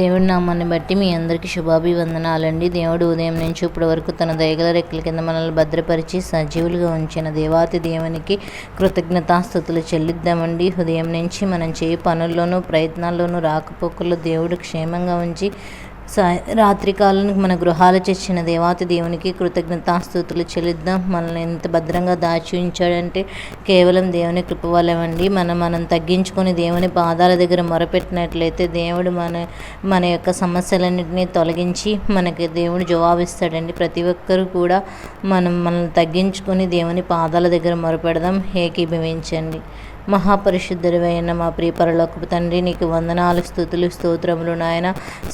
దేవుడి నామాన్ని బట్టి మీ అందరికీ శుభాభివందనాలండి. దేవుడు ఉదయం నుంచి ఇప్పటి వరకు తన దయగల రెక్కల కింద మనల్ని భద్రపరిచి సజీవులుగా ఉంచిన దేవాతి దేవునికి కృతజ్ఞతాస్థుతులు చెల్లిద్దామండి. ఉదయం నుంచి మనం చేయి పనుల్లోనూ ప్రయత్నాల్లోనూ రాకపోకల్లో దేవుడు క్షేమంగా ఉంచి సా మన గృహాలు చేసిన దేవాతి దేవునికి కృతజ్ఞతాస్థుతులు చెల్లిద్దాం. మనల్ని ఎంత భద్రంగా దాచి ఉంచాడంటే కేవలం దేవుని కృప వల్లమండి. మనం మనం తగ్గించుకొని దేవుని పాదాల దగ్గర మొరపెట్టినట్లయితే దేవుడు మన మన యొక్క సమస్యలన్నింటినీ తొలగించి మనకి దేవుడు జవాబిస్తాడండి. ప్రతి ఒక్కరూ కూడా మనం మనల్ని తగ్గించుకొని దేవుని పాదాల దగ్గర మొరపెడదాం. ఏకీభవించండి. మహాపరిశుద్ధుడివైన మా ప్రియ పరలోకపు తండ్రి నీకు వందనాలు స్థుతులు స్తోత్రములు నాయన.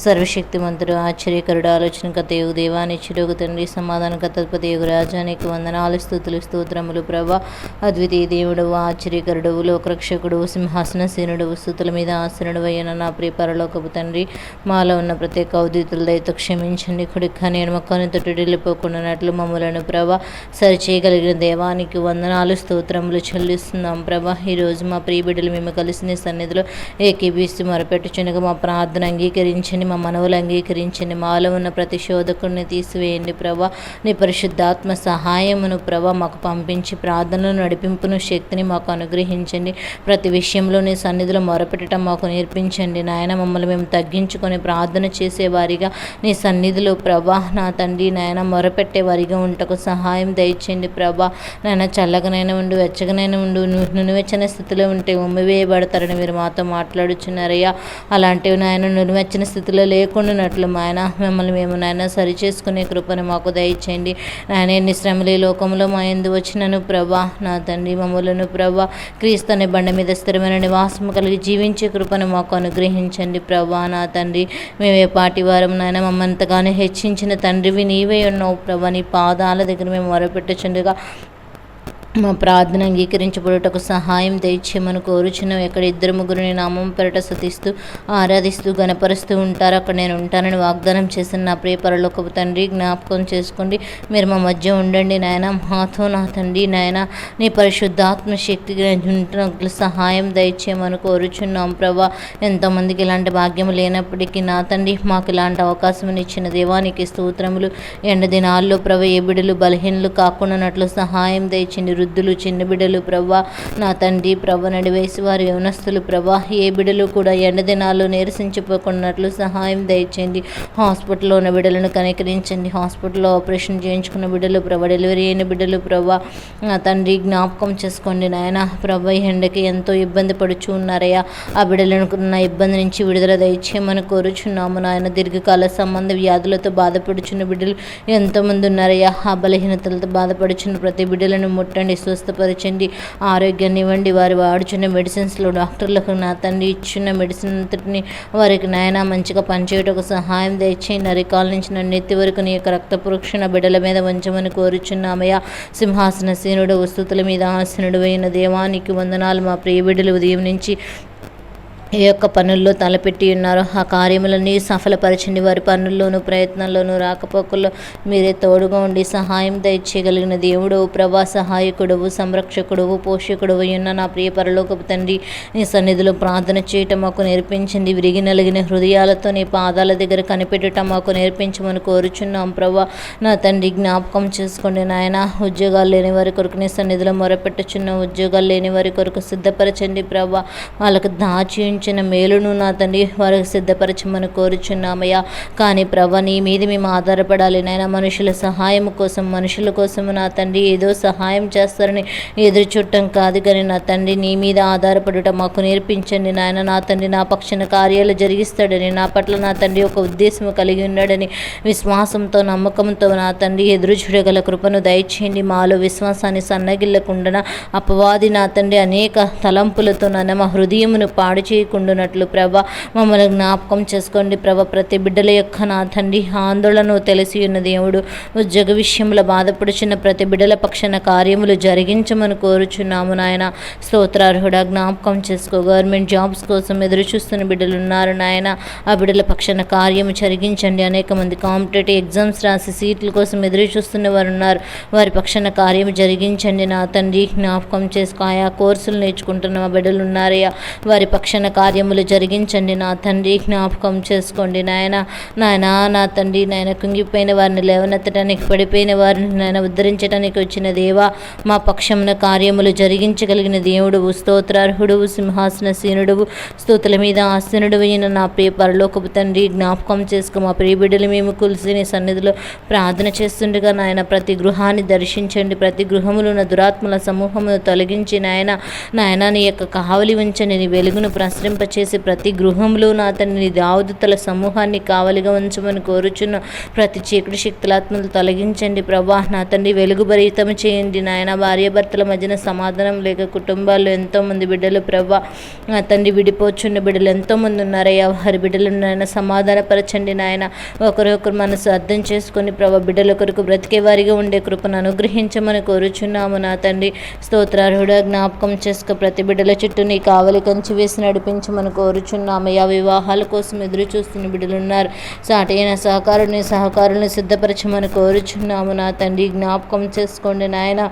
సర్వశక్తిమంతుడు ఆశ్చర్యకరుడు ఆలోచనకత యోగు దేవాని చిరుగు తండ్రి సమాధానకతపతి యోగు రాజా నీకు వందనాలు స్థుతులు స్తోత్రములు ప్రభా. అద్వితీయ దేవుడు ఆశ్చర్యకరుడు లోకరక్షకుడు సింహాసనసీనుడు స్థుతుల మీద ఆసనుడు అయిన నా ప్రియ పరలోకపు తండ్రి. మాలో ఉన్న ప్రత్యేక ఔదితుల దయతో క్షమించండి కుడిక నేను మొక్కని తొట్టిల్లిపోకుండానట్లు మమ్మలను ప్రభా. సరిచేయగలిగిన దేవానికి వందనాలు స్తోత్రములు చెల్లిస్తున్నాం ప్రభా. ఈరోజు మా ప్రియ బిడ్డలు మేము కలిసి నీ సన్నిధిలో ఏకీభీస్తూ మొరపెట్టుచునగా మా ప్రార్థన అంగీకరించండి మా మనవులు అంగీకరించండి మాలో ఉన్న ప్రతి శోధకుడిని తీసివేయండి ప్రభా. నీ పరిశుద్ధాత్మ సహాయమును ప్రభా మాకు పంపించి ప్రార్థనలు నడిపింపును శక్తిని మాకు అనుగ్రహించండి. ప్రతి విషయంలో నీ సన్నిధిలో మొరపెట్టడం మాకు నేర్పించండి నాయన. మమ్మల్ని మేము తగ్గించుకొని ప్రార్థన చేసేవారిగా నీ సన్నిధిలో ప్రభా నా తండ్రి నాయన మొరపెట్టే వారిగా ఉంటకు సహాయం దయచేయండి ప్రభా. నాయన చల్లగనైనా ఉండు వెచ్చగనైనా ఉండు నువ్వు వెచ్చని స్థితిలో ఉంటే ఉమ్మివేయబడతారని మీరు మాతో మాట్లాడుచున్నారయ్యా. అలాంటివి నాయన నునువెచ్చని స్థితిలో లేకుండానట్లు ఆయన మిమ్మల్ని మేము నాయన సరి చేసుకునే కృపను మాకు దయచేయండి. నాయన ఎన్ని శ్రమలు ఈ లోకంలో మా ఎందు వచ్చినను ప్రభా. నా తండ్రి మమ్మలను ప్రభా. క్రీస్తు అనే బండ మీద స్థిరమైన నివాసము కలిగి జీవించే కృపను మాకు అనుగ్రహించండి ప్రభా. నా తండ్రి మేము ఏ పాటి వారం నాయన. మమ్మంతగానే హెచ్చించిన తండ్రివి నీవే ఉన్నావు ప్రభా. నీ పాదాల దగ్గర మేము మొరపెట్టచుండగా మా ప్రార్థన అంగీకరించబడుటకు సహాయం దయచేయమని కోరుచున్నాం ఎక్కడ ఇద్దరు ముగ్గురిని నామం పెరట సతిస్తూ ఆరాధిస్తూ గణపరుస్తూ ఉంటారు అక్కడ నేను ఉంటానని వాగ్దానం చేసిన నా ప్రియ పరలోకపు తండ్రి జ్ఞాపకం చేసుకోండి. మీరు మా మధ్య ఉండండి నాయన మాతో నా తండ్రి నాయన నీ పరిశుద్ధాత్మ శక్తి ఉంటున్నట్లు సహాయం దయచేయమని కోరుచున్నాం ప్రభా. ఎంతోమందికి ఇలాంటి భాగ్యం లేనప్పటికీ నా తండ్రి మాకు ఇలాంటి అవకాశం ఇచ్చిన దేవానికి స్తోత్రములు. ఎండ దినాల్లో ప్రభ ఏ బిడ్డలు బలహీనలు కాకుండానట్లు సహాయం దయచండి వృద్ధులు చిన్న బిడ్డలు ప్రభా నా తండ్రి ప్రవ్వ నడివేసి వారి యవనస్తులు ప్రభా ఏ బిడ్డలు కూడా ఎండ దినాల్లో నీరసించిపోకున్నట్లు సహాయం దయచేయండి. హాస్పిటల్లో ఉన్న బిడ్డలను కనికరించండి. హాస్పిటల్లో ఆపరేషన్ చేయించుకున్న బిడ్డలు ప్రభ డెలివరీ అయిన బిడ్డలు ప్రభా నా తండ్రి జ్ఞాపకం చేసుకోండి. నాయన ప్రభ ఎండకి ఎంతో ఇబ్బంది పడుచు ఉన్నారయ్యా. ఆ బిడ్డలను ఉన్న ఇబ్బంది నుంచి విడుదల దయచేయమని కోరుచున్నాము నాయన. దీర్ఘకాల సంబంధ వ్యాధులతో బాధపడుచున్న బిడ్డలు ఎంతోమంది ఉన్నారయ్యా. ఆ బలహీనతలతో బాధపడుచున్న ప్రతి బిడ్డలను ముట్టండి. స్వస్థపరచండి ఆరోగ్యాన్ని ఇవ్వండి. వారు వాడుచున్న మెడిసిన్స్లో డాక్టర్లకు నా తండ్రి ఇచ్చిన మెడిసిన్ అంతటిని వారికి నాయన మంచిగా పనిచేయటకు సహాయం దయచేయండి అరికాల నుంచి నన్ను ఎత్తి వరకు నీ యొక్క రక్త పురుక్షణ బిడ్డల మీద ఉంచమని కోరుచున్నామయ్యా. సింహాసన సీనుడు వస్తుతుల మీద ఆసనుడు అయిన దేవానికి వందనాలు మా ప్రియ బిడ్డలు. ఉదయం నుంచి ఈ యొక్క పనుల్లో తలపెట్టి ఉన్నారు ఆ కార్యములన్నీ సఫలపరచండి. వారి పనుల్లోనూ ప్రయత్నంలోనూ రాకపోకల్లో మీరే తోడుగా ఉండి సహాయం దయచేయగలిగిన దేవుడు ప్రభా సహాయకుడువు సంరక్షకుడువు పోషకుడువు ఉన్న నా ప్రియ పరలోకపు తండ్రి నీ సన్నిధిలో ప్రార్థన చేయటం మాకు నేర్పించండి విరిగి నలిగిన హృదయాలతో నీ పాదాల దగ్గర కనిపెట్టడం మాకు నేర్పించమని కోరుచున్నాం. ప్రభా నా తండ్రి జ్ఞాపకం చేసుకోండి నాయన. ఉద్యోగాలు లేని వారి కొరకు నీ సన్నిధిలో మొరపెట్టుచున్న. ఉద్యోగాలు లేని వారి కొరకు సిద్ధపరచండి ప్రభా. వాళ్ళకు దాచి ఉంచిన మేలును నా తండ్రి వారికి సిద్ధపరచమని కోరుచున్నామయ్యా. కానీ ప్రభా నీ మీద మేము ఆధారపడాలి. నాయన మనుషుల సహాయం కోసం మనుషుల కోసం నా తండ్రి ఏదో సహాయం చేస్తారని ఎదురు చుట్టం కాదు కానీ నా తండ్రి నీ మీద ఆధారపడటం మాకు నేర్పించండి. నాయన నా తండ్రి నా పక్షాన కార్యాలు జరిగిస్తాడని నా పట్ల నా తండ్రి ఒక ఉద్దేశం కలిగి ఉన్నాడని విశ్వాసంతో నమ్మకంతో నా తండ్రి ఎదురు చూడగల కృపను దయచేయండి. మాలో విశ్వాసాన్ని సన్నగిల్లకుండా అపవాది నా తండ్రి అనేక తలంపులతో నన్న మా హృదయమును పాడు చేయకుండానట్లు ప్రభ. మమ్మల్ని జ్ఞాపకం చేసుకోండి ప్రభ. ప్రతి బిడ్డల యొక్క నా తండ్రి ఆందోళన తెలిసి ఉన్న దేవుడు ఉద్యోగ విషయంలో బాధపడుచున్న ప్రతి బిడ్డల పక్షాన కార్యములు జరిగించమని కోరుచున్నాము నాయన. స్తోత్రార్హుడ జ్ఞాపకం చేసుకో. గవర్నమెంట్ జాబ్స్ కోసం ఎదురు చూస్తున్న బిడ్డలు ఉన్నారు నాయన. ఆ బిడ్డల పక్షాన కార్యము జరిగించండి. అనేక మంది కాంపిటేటివ్ ఎగ్జామ్స్ రాసి సీట్ల కోసం ఎదురు చూస్తున్న వారు ఉన్నారు వారి పక్షాన కార్యం జరిగించండి నా తండ్రి. జ్ఞాపకం చేసుకో. ఆయా కోర్సులు నేర్చుకుంటున్న మా బిడ్డలు ఉన్నారయ్యా వారి పక్షాన కార్యములు జరిగించండి నా తండ్రి జ్ఞాపకం చేసుకోండి నాయన. నాయన నా తండ్రి నాయన కుంగిపోయిన వారిని లేవనెత్తడానికి పడిపోయిన వారిని నాయన ఉద్ధరించడానికి వచ్చిన దేవా మా పక్షమున కార్యములు జరిగించగలిగిన దేవుడు స్తోత్రార్హుడువు సింహాసన సీనుడు స్తోతుల మీద ఆసీనుడు అయిన నా ప్రియ పరలోకపు తండ్రి జ్ఞాపకం చేసుకో. మా ప్రియ బిడ్డలు మేము కులిసి నీ సన్నిధిలో ప్రార్థన చేస్తుండగా నాయన ప్రతి గృహాన్ని దర్శించండి. ప్రతి గృహములు ఉన్న దురాత్మల సమూహమును తొలగించి నాయన నాయన నీ యొక్క కావలి ఉంచండి. నీ వెలుగును ప్రసరింపచేసి ప్రతి గృహంలోనూ అతని తండ్రి దావుదుతల సమూహాన్ని కావలిగా ఉంచమని కోరుచున్న ప్రతి చీకటి శక్తులాత్మలు తొలగించండి ప్రభా. నా తండ్రి వెలుగుభరితం చేయండి. నాయన భార్యాభర్తల మధ్యన సమాధానం లేక కుటుంబాల్లో ఎంతోమంది బిడ్డలు ప్రభా. నా తండ్రి విడిపోచున్న బిడ్డలు ఎంతోమంది ఉన్నారయ్యా. వారి బిడ్డలను నాయన సమాధానపరచండి నాయన. ఒకరొకరు మనసు అర్థం చేసుకొని ప్రభా బిడ్డల కొరకు బ్రతికే వారిగా ఉండే కృపను అనుగ్రహించమని కోరుచున్నాము. నా తండ్రి స్తోత్రార్హుడ జ్ఞాపకం చేసుకో. ప్రతి బిడ్డల చుట్టూ నీ కావలి కంచి వేసి మనం కోరుచున్నాము. ఆ వివాహాల కోసం ఎదురు చూస్తున్న బిడ్డలున్నారు. సాటైన సహకారుని సహకారుని సిద్ధపరచమని కోరుచున్నాము. నా తండ్రి జ్ఞాపకం చేసుకోండి నాయన.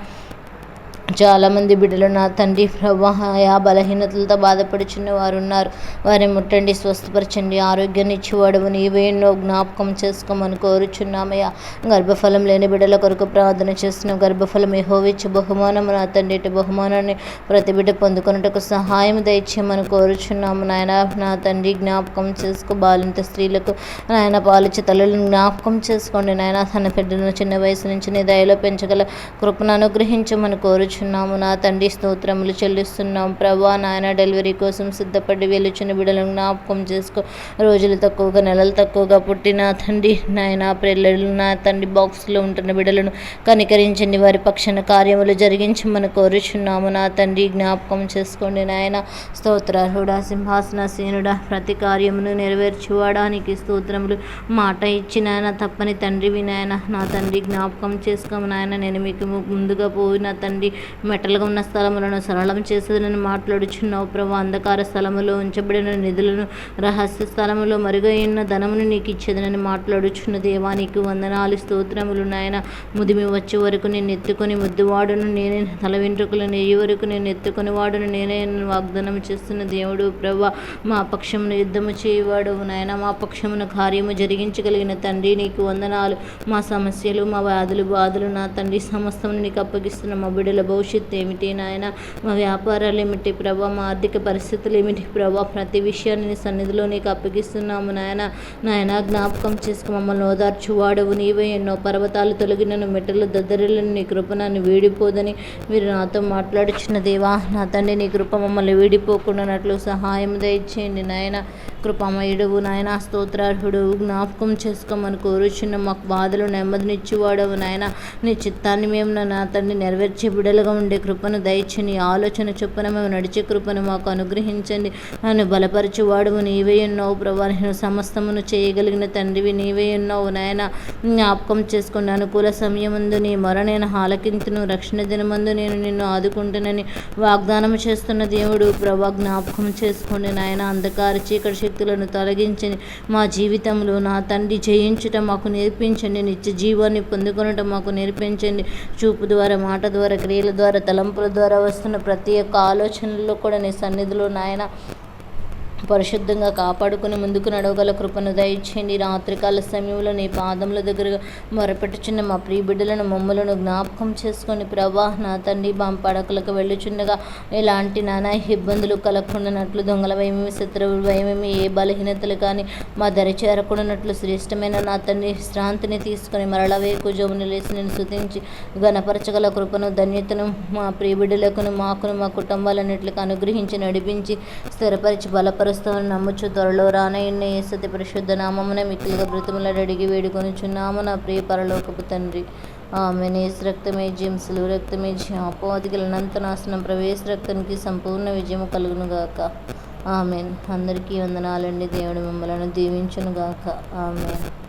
చాలామంది బిడ్డలు నా తండ్రి ప్రవాహయా బలహీనతలతో బాధపడుచున్న వారు ఉన్నారు వారిని ముట్టండి స్వస్థపరచండి. ఆరోగ్యాన్ని ఇచ్చేవాడవు నీవే ఎన్నో జ్ఞాపకం చేసుకోమని కోరుచున్నామయ్యా. గర్భఫలం లేని బిడ్డల కొరకు ప్రార్థన చేస్తున్నాం. గర్భఫలం యహోవిచ్చు బహుమానం నా తండ్రి ఇటు బహుమానాన్ని ప్రతి బిడ్డ పొందుకున్నట్టుకు సహాయం దయచేయమని కోరుచున్నాము. నాయన నా తండ్రి జ్ఞాపకం చేసుకో. బాలింత స్త్రీలకు నాయన పాలిచ్చే తల్లులను జ్ఞాపకం చేసుకోండి. నాయన తన బిడ్డను చిన్న వయసు నుంచి నీ దయలో పెంచగల కృపను అనుగ్రహించమని కోరుచు వేడుచున్నాము నా తండ్రి స్తోత్రములు చెల్లిస్తున్నాం. ప్రభా నాయన డెలివరీ కోసం సిద్ధపడి వెలుచున్న బిడ్డలను జ్ఞాపకం చేసుకో. రోజులు తక్కువగా నెలలు తక్కువగా పుట్టిన తండ్రి నాయన పిల్లలు నా తండ్రి బాక్స్లో ఉంటున్న బిడ్డలను కనికరించండి. వారి పక్షాన కార్యములు జరిగించమని కోరుచున్నాము. నా తండ్రి జ్ఞాపకం చేసుకోండి. నాయన స్తోత్రార్హుడా సింహాసనసీనుడా ప్రతి కార్యమును నెరవేర్చువాడానికి స్తోత్రములు మాట ఇచ్చి నాయన తప్పని తండ్రి వినాయన నా తండ్రి జ్ఞాపకం చేసుకోము. నాయన నేను మీకు ముందుగా పోయిన తండ్రి మెట్టలుగా ఉన్న స్థలములను సరళం చేసేదని మాట్లాడుచున్నావు ప్రభు. అంధకార స్థలములో ఉంచబడిన నిధులను రహస్య స్థలములో మరుగైన ధనమును నీకు ఇచ్చేదనని మాట్లాడుచున్న దేవా నీకు వందనాలు స్తోత్రములు నాయన. ముదిమి వచ్చే వరకు నేను ఎత్తుకొని ముద్దువాడును నేనే తల వెంట్రుకలు నెయ్యి వరకు నేను ఎత్తుకొని వాడును నేనే వాగ్దానం చేస్తున్న దేవుడు ప్రభ. మా పక్షమును యుద్ధము చేయవాడు నాయన. మా పక్షమును కార్యము జరిగించగలిగిన తండ్రి నీకు వందనాలు. మా సమస్యలు మా వ్యాధులు బాధలు నా తండ్రి సమస్తం నీకు అప్పగిస్తున్న మా బిడ్డల భవిష్యత్తు ఏమిటి నాయన? మా వ్యాపారాలు ఏమిటి ప్రభా? మా ఆర్థిక పరిస్థితులు ఏమిటి ప్రభా? ప్రతి విషయాన్ని సన్నిధిలో నీకు అప్పగిస్తున్నాము నాయన. నాయన జ్ఞాపకం చేసుకు. మమ్మల్ని ఓదార్చు వాడవు నీవే. ఎన్నో పర్వతాలు తొలగినను మెట్టలు దద్దరిలను నీ కృప నన్ను వీడిపోదని మీరు నాతో మాట్లాడుచున్న దేవా నా తండ్రి నీ కృప మమ్మల్ని వీడిపోకుండానట్లు సహాయం దయచేయండి నాయన. కృపమయుడువు నాయన స్తోత్రార్హుడు. జ్ఞాపకం చేసుకోమని కోరుచున్న మాకు బాధలు నెమ్మదినిచ్చేవాడవు నాయన. నీ చిత్తాన్ని మేము నా తండ్రి నెరవేర్చే బిడలుగా ఉండే కృపను దయచని ఆలోచన చొప్పున మేము నడిచే కృపను మాకు అనుగ్రహించండి. నన్ను బలపరచువాడువు నీవే ఉన్నావు ప్రభా. నేను సమస్తమును చేయగలిగిన తండ్రివి నీవే ఉన్నావు నాయన. జ్ఞాపకం చేసుకుని అనుకూల సమయమందు నీ మొర నేను ఆలకింతును. రక్షణ దినమందు నేను నిన్ను ఆదుకుంటునని వాగ్దానం చేస్తున్న దేవుడు. ప్రభా జ్ఞాపకం చేసుకోండి నాయన. అంధకార చీకటి శక్తులను తొలగించని మా జీవితంలో నా తండ్రి జయించటం మాకు నేర్పించండి నిత్య జీవాన్ని పొందుకొనటం మాకు నేర్పించండి. చూపు ద్వారా మాట ద్వారా క్రియల ద్వారా తలంపుల ద్వారా వస్తున్న ప్రతి ఒక్క ఆలోచనల్లో కూడా నీ సన్నిధిలో నాయన పరిశుద్ధంగా కాపాడుకుని ముందుకు నడవగల కృపను దయచేయండి. రాత్రికాల సమయంలో నీ పాదముల దగ్గర మొరపెట్టుచున్న మా ప్రియ బిడ్డలను మమ్మలను జ్ఞాపకం చేసుకొని ప్రభా నా తండ్రి బాం పడకలకు వెళ్ళుచుండగా ఎలాంటి నానా ఇబ్బందులు కలగకుండానట్లు దొంగల భయమేమి శత్రువుల భయమేమి ఏ బలహీనతలు కానీ మా దరి చేరకుండానట్లు శ్రేష్టమైన నా తండ్రి విశ్రాంతిని తీసుకొని మరల వేకు జోమును లేసి నేను శుతించి గణపరచగల కృపను ధన్యతను మా ప్రియ బిడ్డలకును మాకును మా కుటుంబాలన్నింటికి అనుగ్రహించి నడిపించి స్థిరపరిచి బలపరి వస్తామని నమ్ముచు త్వరలో రానయ్య సతి పరిశుద్ధ నామమున మిక్కులుగా బ్రతములను అడిగి నా ప్రియ పరలోకపు తండ్రి. ఆమె నేస్ రక్తమే జింసులు రక్తమే అపోధికలనంత నాశనం ప్రవేశ రక్తానికి సంపూర్ణ విజయము కలుగునుగాక ఆమెన్. అందరికీ వందనాలండి. దేవుడు మిమ్మల్ని దీవించునుగాక ఆమెన్.